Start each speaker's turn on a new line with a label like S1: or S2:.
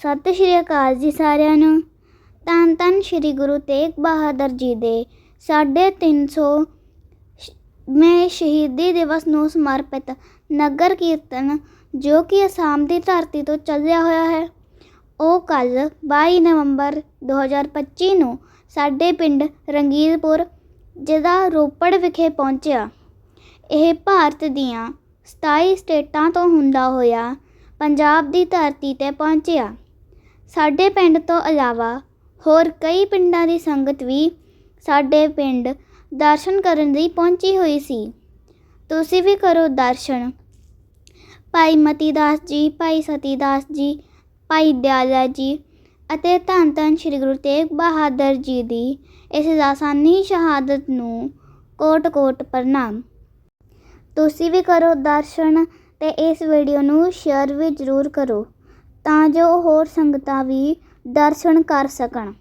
S1: ਸਤਿ ਸ਼੍ਰੀ ਅਕਾਲ ਜੀ ਸਾਰਿਆਂ ਨੂੰ। ਧੰਨ ਧੰਨ ਸ਼੍ਰੀ ਗੁਰੂ ਤੇਗ ਬਹਾਦਰ ਜੀ ਦੇ ਸਾਢੇ ਤਿੰਨ ਸੌ ਮੈਂ ਸ਼ਹੀਦੀ ਦਿਵਸ ਨੂੰ ਸਮਰਪਿਤ ਨਗਰ ਕੀਰਤਨ ਜੋ ਕਿ ਅਸਾਮ ਦੀ ਧਰਤੀ ਤੋਂ ਚੱਲਿਆ ਹੋਇਆ ਹੈ। ਉਹ ਕੱਲ 22 ਨਵੰਬਰ 2025 ਨੂੰ ਸਾਡੇ ਪਿੰਡ ਰੰਗੀਲਪੁਰ ਜ਼ਿਲ੍ਹਾ ਰੋਪੜ ਵਿਖੇ ਪਹੁੰਚਿਆ। ਇਹ ਭਾਰਤ ਦੀਆਂ 27 ਸਟੇਟਾਂ ਤੋਂ ਹੁੰਦਾ ਹੋਇਆ ਪੰਜਾਬ ਦੀ ਧਰਤੀ ਤੇ ਪਹੁੰਚਿਆ। ਸਾਡੇ ਪਿੰਡ ਤੋਂ ਇਲਾਵਾ ਹੋਰ ਕਈ ਪਿੰਡਾਂ ਦੀ ਸੰਗਤ ਵੀ ਸਾਡੇ ਪਿੰਡ ਦਰਸ਼ਨ ਕਰਨ ਲਈ ਪਹੁੰਚੀ ਹੋਈ ਸੀ। ਤੁਸੀਂ ਵੀ ਕਰੋ ਦਰਸ਼ਨ। ਭਾਈ ਮਤੀ ਦਾਸ ਜੀ, ਭਾਈ ਸਤੀ ਦਾਸ ਜੀ, ਭਾਈ ਦਿਆਲਾ ਜੀ ਅਤੇ ਧੰਨ ਧੰਨ ਸ਼੍ਰੀ ਗੁਰੂ ਤੇਗ ਬਹਾਦਰ ਜੀ ਦੀ ਇਸ ਲਾਸਾਨੀ ਸ਼ਹਾਦਤ ਨੂੰ ਕੋਟ ਕੋਟ ਪ੍ਰਣਾਮ। ਤੁਸੀਂ ਵੀ ਕਰੋ ਦਰਸ਼ਨ ਤੇ ਇਸ ਵੀਡੀਓ ਨੂੰ ਸ਼ੇਅਰ ਵੀ ਜ਼ਰੂਰ ਕਰੋ। ਤਾਂ ਜੋ ਹੋਰ ਸੰਗਤਾਂ ਵੀ ਦਰਸ਼ਨ ਕਰ ਸਕਣ।